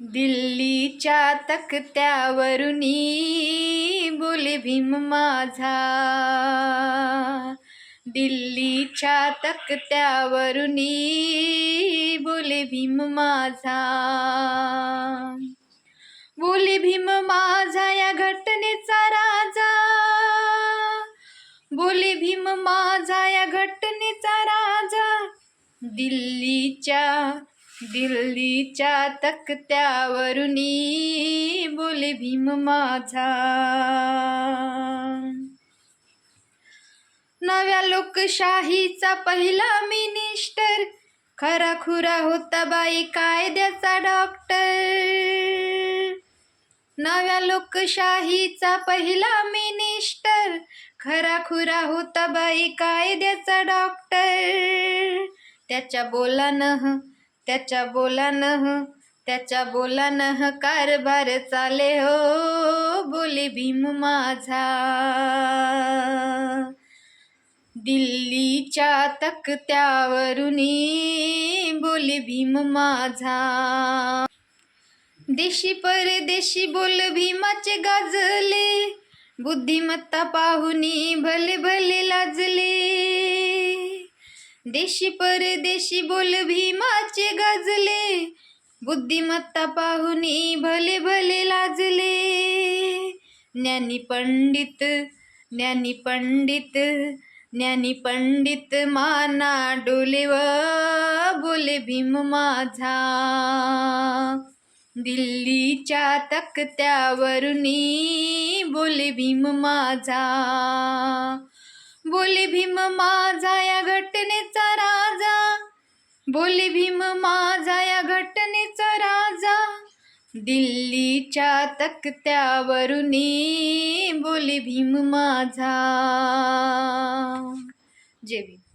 दिल्लीच्या तकत्यावरुनी बोले भीम माझा. दिल्लीच्या तकत्यावरुनी बोले भीम माझा. बोले भीम माझा या घटनेचा राजा. बोले भीम माझा या घटनेचा राजा. दिल्लीच्या दिल्लीच्या तक्त्यावरुनी बोले भीम माझा. नव्या लोकशाहीचा पहिला मिनिस्टर खरा खुरा होता बाई कायद्याचा डॉक्टर नव्या लोकशाहीचा पहिला मिनिस्टर खरा खुरा होता बाई कायद्याचा डॉक्टर त्याच्या बोलानं त्याच्या बोलानं त्याच्या बोलानं कारभार चाले हो बोले भीम माझा. दिल्लीच्या तकत्यावरून बोले भीम माझा. देशी परदेशी बोल भीमाचे गाजले बुद्धिमत्ता पाहुनी भले भले लाजले. देशी परदेशी बोल भीमाचे गाजले. बुद्धिमत्ता पाहुनी भले भले लाजले. ज्ञानी पंडित ज्ञानी पंडित ज्ञानी पंडित माना डोले व बोले भीम माझा. दिल्लीच्या तक्त्यावरून बोले भीम माझा. बोले भीम माझा बोले भीम माझा या घटनेचा राजा. दिल्लीच्या तक्त्यावरून बोले भीम माझा. जय भीम.